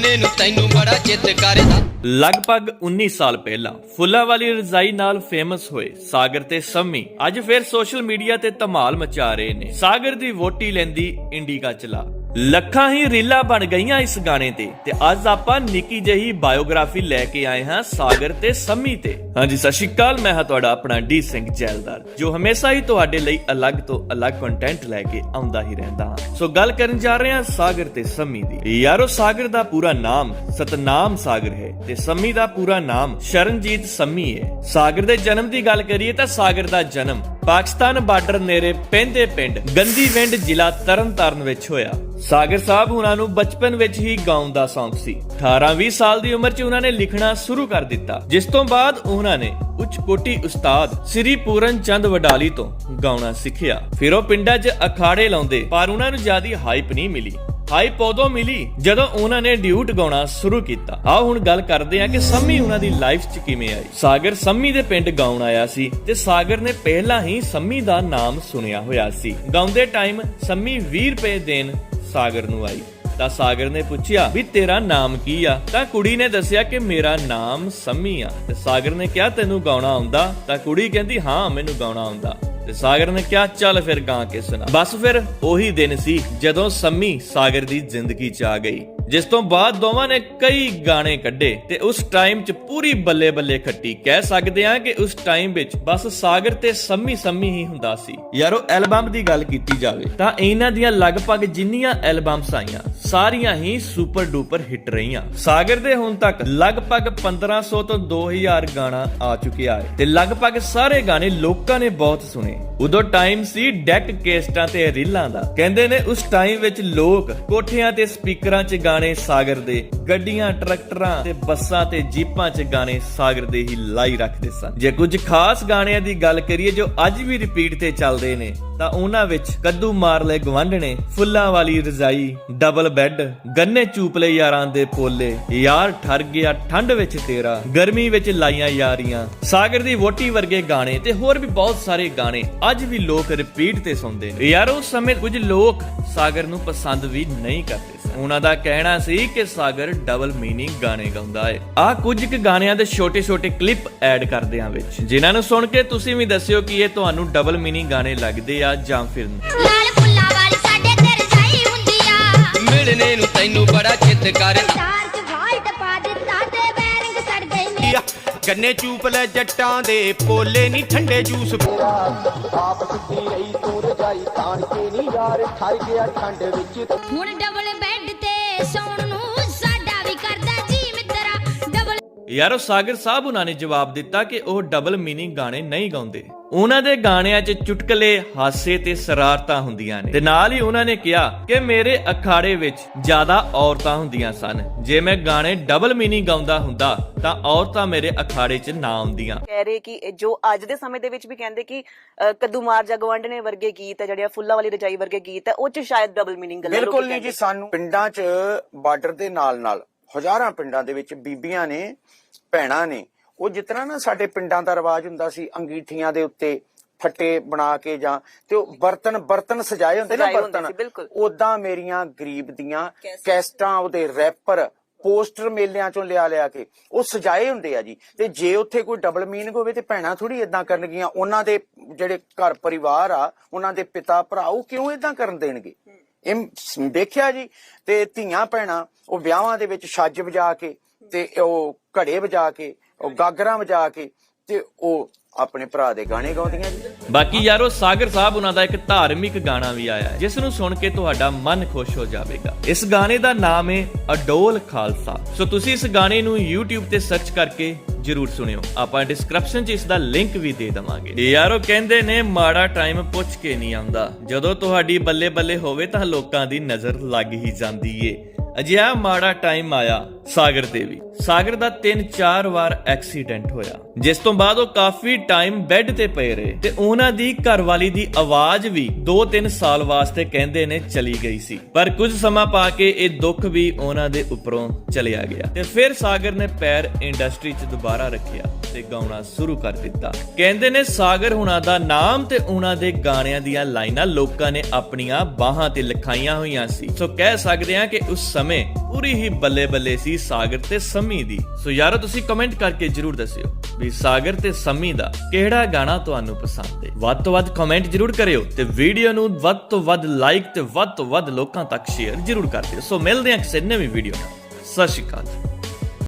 ਮਿਲਣੇ ਨੂੰ ਤੈਨੂੰ ਬੜਾ ਚਿੱਤ ਕਰਦਾ। ਲਗਭਗ 19 ਸਾਲ ਪਹਿਲਾਂ ਫੁੱਲਾਂ ਵਾਲੀ ਰਜ਼ਾਈ ਨਾਲ ਫੇਮਸ ਹੋਏ ਸਾਗਰ ਤੇ ਸੰਮੀ। ਅੱਜ ਫੇਰ ਸੋਸ਼ਲ ਮੀਡੀਆ ਤੇ ਧਮਾਲ ਮਚਾ ਰਹੇ ਨੇ। ਸਾਗਰ ਦੀ ਵੋਟੀ ਲੈਂਦੀ ਇੰਡੀਕਾ ਚਲਾ। ਲੱਖਾਂ ਹੀ ਰੀਲਾਂ ਬਣ ਗਈਆਂ ਇਸ ਗਾਣੇ ਤੇ ਤੇ ਅੱਜ ਆਪਾਂ ਨਿੱਕੀ ਜਹੀ ਬਾਇਓਗ੍ਰਾਫੀ ਲੈ ਕੇ ਆਏ ਹਾਂ ਸਾਗਰ ਤੇ ਸੰਮੀ ਤੇ। ਹਾਂਜੀ, ਸਤਿ ਸ਼੍ਰੀ ਅਕਾਲ, ਮੈਂ ਹਾਂ ਤੁਹਾਡਾ ਆਪਣਾ ਡੀ ਸਿੰਘ ਜੈਲਦਾਰ, ਜੋ ਹਮੇਸ਼ਾ ਹੀ ਤੁਹਾਡੇ ਲਈ ਅਲੱਗ ਤੋਂ ਅਲੱਗ ਕੰਟੈਂਟ ਲੈ ਕੇ ਆਉਂਦਾ ਹੀ ਰਹਿੰਦਾ ਹਾਂ। ਸੋ ਗੱਲ ਕਰਨ ਜਾ ਰਹੇ ਹਾਂ ਸਾਗਰ ਤੇ ਸੰਮੀ ਦੀ। ਯਾਰੋ, ਸਾਗਰ ਦਾ ਪੂਰਾ ਨਾਮ ਸਤਨਾਮ ਸਾਗਰ ਹੈ ਤੇ ਸੰਮੀ ਦਾ ਪੂਰਾ ਨਾਮ ਸ਼ਰਨਜੀਤ ਸੰਮੀ ਹੈ। ਸਾਗਰ ਦੇ ਜਨਮ ਦੀ ਗੱਲ ਕਰੀਏ ਤਾਂ ਸਾਗਰ ਦਾ ਜਨਮ ਪਾਕਿਸਤਾਨ ਬਾਰਡਰ ਨੇੜੇ ਪੈਂਦੇ ਪਿੰਡ ਗੰਦੀਵਿੰਡ ਜ਼ਿਲ੍ਹਾ ਤਰਨਤਾਰਨ ਵਿੱਚ ਹੋਇਆ। ਸਾਗਰ ਸਾਹਿਬ ਉਹਨਾਂ ਨੂੰ ਬਚਪਨ ਵਿੱਚ ਹੀ ਗਾਉਣ ਦਾ ਸ਼ੌਂਕ ਸੀ। 18-20 ਸਾਲ ਦੀ ਉਮਰ 'ਚ ਉਹਨਾਂ ਨੇ ਲਿਖਣਾ ਸ਼ੁਰੂ ਕਰ ਦਿੱਤਾ। ਜਿਸ ਤੋਂ ਬਾਅਦ ਉਹਨਾਂ ਨੇ ਉੱਚ ਕੋਟੀ ਉਸਤਾਦ ਸ੍ਰੀ ਪੂਰਨ ਚੰਦ ਵਡਾਲੀ ਤੋਂ ਗਾਉਣਾ ਸਿੱਖਿਆ। ਫਿਰ ਉਹ ਪਿੰਡਾਂ 'ਚ ਅਖਾੜੇ ਲਾਉਂਦੇ ਪਰ ਉਹਨਾਂ ਨੂੰ ਜਿਆਦੀ ਹਾਈਪ ਨਹੀਂ ਮਿਲੀ। ਹਾਈਪ ਉਦੋਂ ਮਿਲੀ। ਜਦੋਂ ਉਹਨਾਂ ਨੇ ਡਿਊਟ ਗਾਉਣਾ ਸ਼ੁਰੂ ਕੀਤਾ। ਆਓ ਹੁਣ ਗੱਲ ਕਰਦੇ ਹਾਂ ਕਿ ਸੰਮੀ ਉਹਨਾਂ ਦੀ ਲਾਈਫ 'ਚ ਕਿਵੇਂ ਆਈ। ਸਾਗਰ ਸੰਮੀ ਦੇ ਪਿੰਡ ਗਾਉਣ ਆਇਆ ਸੀ ਤੇ ਸਾਗਰ ਨੇ ਪਹਿਲਾਂ ਹੀ ਸੰਮੀ ਦਾ ਨਾਮ ਸੁਣਿਆ ਹੋਇਆ ਸੀ। ਗਾਉਂਦੇ ਟਾਈਮ ਸੰਮੀ 20 ਰੁਪਏ ਦੇਣ ਸਾਗਰ ਨੂੰ ਆਈ। ਤਾਂ ਸਾਗਰ ਨੇ ਪੁੱਛਿਆ ਵੀ ਤੇਰਾ ਨਾਮ ਕੀ ਆ? ਤਾਂ ਕੁੜੀ ਨੇ ਦੱਸਿਆ ਕਿ ਮੇਰਾ ਨਾਮ ਸੰਮੀ ਆ। ਤੇ ਸਾਗਰ ਨੇ ਕਿਹਾ, ਤੈਨੂੰ ਗਾਉਣਾ ਆਉਂਦਾ? ਤਾਂ ਕੁੜੀ ਕਹਿੰਦੀ, ਹਾਂ, ਮੈਨੂੰ ਗਾਉਣਾ ਆਉਂਦਾ। ਤੇ ਸਾਗਰ ਨੇ ਕਿਹਾ, ਚੱਲ ਫਿਰ ਗਾ ਕੇ ਸੁਣਾ ਬਸ ਫਿਰ ਉਹੀ ਦਿਨ ਸੀ ਜਦੋਂ ਸੰਮੀ ਸਾਗਰ ਦੀ ਜ਼ਿੰਦਗੀ 'ਚ ਆ ਗਈ, ਜਿਸ ਤੋਂ ਬਾਅਦ ਦੋਵਾਂ ਨੇ ਕਈ ਗਾਣੇ ਕੱਢੇ ਤੇ ਉਸ ਟਾਈਮ 'ਚ ਪੂਰੀ ਬੱਲੇ ਬੱਲੇ ਖੱਟੀ ਕਹਿ ਸਕਦੇ ਆ ਕਿ ਉਸ ਟਾਈਮ ਵਿੱਚ ਬਸ ਸਾਗਰ ਤੇ ਸੰਮੀ ਸੰਮੀ ਹੀ ਹੁੰਦਾ ਸੀ। ਯਾਰੋ ਐਲਬਮ ਦੀ ਗੱਲ ਕੀਤੀ ਜਾਵੇ ਤਾਂ ਇਹਨਾਂ ਦੀਆਂ ਲਗਭਗ ਜਿੰਨੀਆਂ ਐਲਬਮਸ ਆਈਆਂ ਸਾਰੀਆਂ ਹੀ ਸੁਪਰ ਡੂਪਰ ਹਿੱਟ ਰਹੀਆਂ। ਸਾਗਰ ਦੇ ਹੁਣ ਤੱਕ ਲਗਭਗ 1500 ਤੋਂ 2000 ਗਾਣਾ ਆ ਚੁੱਕਿਆ ਹੈ ਤੇ ਲਗਭਗ ਸਾਰੇ ਗਾਣੇ ਲੋਕਾਂ ਨੇ ਬਹੁਤ ਸੁਣੇ। ਉਦੋਂ ਟਾਈਮ ਸੀ ਡੈਕ ਕੇਸਟਾਂ ਤੇ ਰੀਲਾਂ ਦਾ। ਕਹਿੰਦੇ ਨੇ ਉਸ ਟਾਈਮ ਵਿੱਚ ਲੋਕ ਕੋਠਿਆਂ ਤੇ ਸਪੀਕਰਾਂ 'ਚ ਗਾਣੇ ਸਾਗਰ ਦੇ, ਗੱਡੀਆਂ, ਟਰੈਕਟਰਾਂ ਤੇ ਬੱਸਾਂ ਤੇ ਜੀਪਾਂ 'ਚ ਗਾਣੇ ਸਾਗਰ ਦੇ ਹੀ ਲਾਈ ਰੱਖਦੇ ਸਨ। ਜੇ ਕੁਝ ਖਾਸ ਗਾਣਿਆਂ ਦੀ ਗੱਲ ਕਰੀਏ ਜੋ ਅੱਜ ਵੀ ਰਿਪੀਟ ਤੇ ਚੱਲਦੇ ਨੇ ਤਾਂ ਉਹਨਾਂ ਵਿੱਚ ਕੱਦੂ ਮਾਰ ਲਏ ਗਵਾਂਢਣੇ ਫੁੱਲਾਂ ਵਾਲੀ ਰਜ਼ਾਈ ਡਬਲ ਬੈੱਡ ਗੰਨੇ ਚੂਪ ਲੈ ਯਾਰਾਂ ਦੇ ਪੋਲੇ। ਯਾਰ ਠਰ ਗਿਆ ਠੰਡ ਵਿੱਚ ਤੇਰਾ, ਗਰਮੀ ਵਿੱਚ ਲਾਈਆਂ ਯਾਰੀਆਂ। ਸਾਗਰ ਦੀ ਵੋਟੀ ਵਰਗੇ ਗਾਣੇ ਤੇ ਹੋਰ ਵੀ ਬਹੁਤ ਸਾਰੇ ਗਾਣੇ ਅੱਜ ਵੀ ਲੋਕ ਰਿਪੀਟ ਤੇ ਸੁਣਦੇ ਨੇ। ਯਾਰ, ਉਸ ਸਮੇਂ ਕੁਝ ਲੋਕ ਸਾਗਰ ਨੂੰ ਪਸੰਦ ਵੀ ਨਹੀਂ ਕਰਦੇ ਸਨ। ਉਹਨਾਂ ਦਾ ਕਹਿਣਾ ਸੀ ਕਿ ਸਾਗਰ ਡਬਲ ਮੀਨਿੰਗ ਗਾਣੇ ਗਾਉਂਦਾ ਹੈ ਆ ਕੁਝ ਕੁ ਗਾਣਿਆਂ ਦੇ ਛੋਟੇ-ਛੋਟੇ ਕਲਿੱਪ ਐਡ ਕਰਦੇ ਹਾਂ ਵਿੱਚ। ਜਿਨ੍ਹਾਂ ਨੂੰ ਸੁਣ ਕੇ ਤੁਸੀਂ ਵੀ ਦੱਸਿਓ ਕਿ ਇਹ ਤੁਹਾਨੂੰ ਡਬਲ ਮੀਨਿੰਗ ਗਾਣੇ ਲੱਗਦੇ ਆ ਜਾਂ ਫਿਰ ਨਹੀਂ। ਲਾਲ ਫੁੱਲਾਂ ਵਾਲੀ ਸਾਡੇ ਤੇ ਰਜਾਈ ਹੁੰਦੀ ਆ। ਮਿਲਣੇ ਨੂੰ ਤੈਨੂੰ ਬੜਾ ਚਿੱਤ ਕਰਦਾ ਚਾਰ ਚ ਵਾਈਟ ਪਾ ਦਿੱਤਾ ਤੇ ਬੈਰਿੰਗ ਸੜ ਗਈ ਆ। ਗੰਨੇ ਚੂਪ ਲੈ ਜੱਟਾਂ ਦੇ ਪੋਲੇ ਨਹੀਂ ਠੰਡੇ ਜੂਸ। ਹੁਣ ਡਬਲ ਬੈੱਡ ਤੇ ਸੌਣ ਨੂੰ ਸਾਡਾ ਵੀ ਕਰਦਾ ਜੀ ਮਿੱਤਰਾ। ਡਬਲ ਯਾਰੋ ਸਾਗਰ ਸਾਹਿਬ ਉਹਨਾਂ ਨੇ ਜਵਾਬ ਦਿੱਤਾ ਕਿ ਉਹ ਡਬਲ ਮੀਨਿੰਗ ਗਾਣੇ ਨਹੀਂ ਗਾਉਂਦੇ। ਉਹਨਾਂ ਦੇ ਗਾਣਿਆਂ 'ਚ ਚੁਟਕਲੇ ਹਾਸੇ ਤੇ ਸਰਾਰਤਾਂ ਹੁੰਦੀਆਂ ਨੇ। ਤੇ ਨਾਲ ਹੀ ਉਹਨਾਂ ਨੇ ਕਿਹਾ ਕਿ ਮੇਰੇ ਅਖਾੜੇ ਵਿੱਚ ਜ਼ਿਆਦਾ ਔਰਤਾਂ ਹੁੰਦੀਆਂ ਸਨ। ਜੇ ਮੈਂ ਗਾਣੇ ਡਬਲ ਮੀਨਿੰਗ ਗਾਉਂਦਾ ਹੁੰਦਾ ਤਾਂ ਔਰਤਾਂ ਮੇਰੇ ਅਖਾੜੇ 'ਚ ਨਾ ਆਉਂਦੀਆਂ। ਕਹਿ ਰਹੇ ਕਿ ਜੋ ਅੱਜ ਦੇ ਸਮੇਂ ਦੇ ਵਿੱਚ ਵੀ ਕਹਿੰਦੇ ਕਿ ਕੱਦੂ ਮਾਰ ਜਾ ਗਵੰਡਨੇ ਵਰਗੇ ਗੀਤ ਹੈ ਜਿਹੜੇ ਫੁੱਲਾਂ ਵਾਲੀ ਰਜਾਈ ਵਰਗੇ ਗੀਤ ਹੈ ਉਹ ਚ ਸ਼ਾਇਦ ਡਬਲ ਮੀਨਿੰਗ ਗੱਲਾਂ ਬਿਲਕੁਲ ਲੋਕੀ ਨਹੀਂ ਜੀ। ਸਾਨੂੰ ਪਿੰਡਾਂ 'ਚ ਬਾਰਡਰ ਦੇ ਨਾਲ ਨਾਲ ਹਜ਼ਾਰਾਂ ਪਿੰਡਾਂ ਦੇ ਵਿੱਚ ਬੀਬੀਆਂ ਨੇ ਭੈਣਾਂ ਨੇ ਉਹ ਜਿਤਨਾ ਨਾ ਸਾਡੇ ਪਿੰਡਾਂ ਦਾ ਰਿਵਾਜ ਹੁੰਦਾ ਸੀ ਅੰਗੀਠੀਆਂ ਦੇ ਉੱਤੇ ਫੱਟੇ ਬਣਾ ਕੇ ਜਾਂ ਤੇ ਉਹ ਬਰਤਨ ਬਰਤਨ ਸਜਾਏ ਹੁੰਦੇ ਨਾ ਬਰਤਨ। ਉਦਾਂ ਮੇਰੀਆਂ ਗਰੀਬ ਦੀਆਂ ਕੈਸਟਾਂ। ਉਹਦੇ ਰੈਪਰ ਪੋਸਟਰ ਮੇਲਿਆਂ ਚੋਂ ਲਿਆ ਲਿਆ ਕੇ ਉਹ ਸਜਾਏ ਹੁੰਦੇ ਆ ਜੀ ਤੇ ਜੇ ਉੱਥੇ ਕੋਈ ਡਬਲ ਮੀਨਿੰਗ ਹੋਵੇ ਤੇ ਭੈਣਾਂ ਥੋੜੀ ਇਦਾਂ ਕਰਨਗੀਆਂ ਉਹਨਾਂ ਦੇ ਜਿਹੜੇ ਘਰ ਪਰਿਵਾਰ ਆ ਉਹਨਾਂ ਦੇ ਪਿਤਾ ਭਰਾ ਉਹ ਕਿਉਂ ਇਦਾਂ ਕਰਨ ਦੇਣਗੇ ਇਹ ਦੇਖਿਆ ਜੀ ਤੇ ਧੀਆਂ ਭੈਣਾਂ ਉਹ ਵਿਆਹਾਂ ਦੇ ਵਿੱਚ ਛੱਜ ਵਜਾ ਕੇ ਤੇ ਉਹ ਘੜੇ ਵਜਾ ਕੇ ਉਹ ਗਾਗਰਾਂ ਵਜਾ ਕੇ ਤੇ ਉਹ ਆਪਣੇ ਭਰਾ ਦੇ ਗਾਣੇ ਗਾਉਂਦੀਆਂ ਜੀ। ਬਾਕੀ ਯਾਰੋ, ਸਾਗਰ ਸਾਹਿਬ ਉਹਨਾਂ ਦਾ ਇੱਕ ਧਾਰਮਿਕ ਗਾਣਾ ਵੀ ਆਇਆ ਹੈ, ਜਿਸ ਨੂੰ ਸੁਣ ਕੇ ਤੁਹਾਡਾ ਮਨ ਖੁਸ਼ ਹੋ ਜਾਵੇਗਾ। ਇਸ ਗਾਣੇ ਦਾ ਨਾਮ ਹੈ ਅਡੋਲ ਖਾਲਸਾ। ਸੋ ਤੁਸੀਂ ਇਸ ਗਾਣੇ ਨੂੰ YouTube ਤੇ ਸਰਚ ਕਰਕੇ ਜਰੂਰ ਸੁਣਿਓ। ਆਪਾਂ ਡਿਸਕ੍ਰਿਪਸ਼ਨ 'ਚ ਇਸ ਦਾ ਲਿੰਕ ਵੀ ਦੇ ਦਵਾਂਗੇ। ਯਾਰੋ ਕਹਿੰਦੇ ਨੇ, ਮਾੜਾ ਟਾਈਮ ਪੁੱਛ ਕੇ ਨਹੀਂ ਆਉਂਦਾ। ਜਦੋਂ ਤੁਹਾਡੀ ਬੱਲੇ ਬੱਲੇ ਹੋਵੇ ਤਾਂ ਲੋਕਾਂ ਦੀ ਨਜ਼ਰ ਲੱਗ ਹੀ ਜਾਂਦੀ ਏ। ਅਜਿਹਾ ਮਾੜਾ ਟਾਈਮ ਆਇਆ। ਸਾਗਰ ਤੇ ਵੀ ਸਾਗਰ ਦਾ 3-4 ਵਾਰ ਐਕਸੀਡੈਂਟ ਹੋਇਆ। ਜਿਸ ਤੋਂ ਬਾਅਦ ਉਹ ਕਾਫੀ ਟਾਈਮ ਬੈੱਡ ਤੇ ਪਏ ਰਹੇ ਤੇ ਉਹਨਾਂ ਦੀ ਘਰਵਾਲੀ ਦੀ ਆਵਾਜ਼ ਵੀ 2-3 ਸਾਲ ਵਾਸਤੇ ਕਹਿੰਦੇ ਨੇ ਚਲੀ ਗਈ ਸੀ। ਪਰ ਕੁਝ ਸਮਾਂ ਪਾ ਕੇ ਇਹ ਦੁੱਖ ਵੀ ਉਹਨਾਂ ਦੇ ਉੱਪਰੋਂ ਚਲਿਆ ਗਿਆ ਤੇ ਫਿਰ ਸਾਗਰ ਨੇ ਪੈਰ ਇੰਡਸਟਰੀ 'ਚ ਦੁਬਾਰਾ ਰੱਖਿਆ ਤੇ ਗਾਉਣਾ ਸ਼ੁਰੂ ਕਰ ਦਿੱਤਾ। ਕਹਿੰਦੇ ਨੇ ਸਾਗਰ ਹੁਣਾਂ ਦਾ ਨਾਮ ਤੇ ਉਹਨਾਂ ਦੇ ਗਾਣਿਆਂ ਦੀਆਂ ਲਾਈਨਾਂ ਲੋਕਾਂ ਨੇ ਆਪਣੀਆਂ ਬਾਹਾਂ ਤੇ ਲਿਖਾਈਆਂ ਹੋਈਆਂ ਸੀ। ਸੋ ਕਹਿ ਸਕਦੇ ਹਾਂ ਕਿ ਉਸ ਸਮੇਂ ਪੂਰੀ ਹੀ ਬੱਲੇ ਬੱਲੇ ਸੀ ਸਾਗਰ ਤੇ ਸੰਮੀ ਦੀ। ਸੋ ਯਾਰੋ, ਤੁਸੀਂ ਕਮੈਂਟ ਕਰਕੇ ਜਰੂਰ ਦੱਸਿਓ ਵੀ ਸਾਗਰ ਤੇ ਸੰਮੀ ਦਾ ਕਿਹੜਾ ਗਾਣਾ ਤੁਹਾਨੂੰ ਪਸੰਦ ਹੈ ਵੱਧ ਤੋਂ ਵੱਧ ਕਮੈਂਟ ਜਰੂਰ ਕਰਿਓ ਤੇ ਵੀਡੀਓ ਨੂੰ ਵੱਧ ਤੋਂ ਵੱਧ ਲਾਈਕ ਤੇ ਵੱਧ ਤੋਂ ਵੱਧ ਲੋਕਾਂ ਤੱਕ ਸ਼ੇਅਰ ਜਰੂਰ ਕਰ ਦਿਓ। ਸੋ ਮਿਲਦੇ ਹਾਂ ਕਿਸੇ ਨਵੀਂ ਵੀਡੀਓ ਨਾਲ। ਸਤਿ ਸ਼੍ਰੀ ਅਕਾਲ।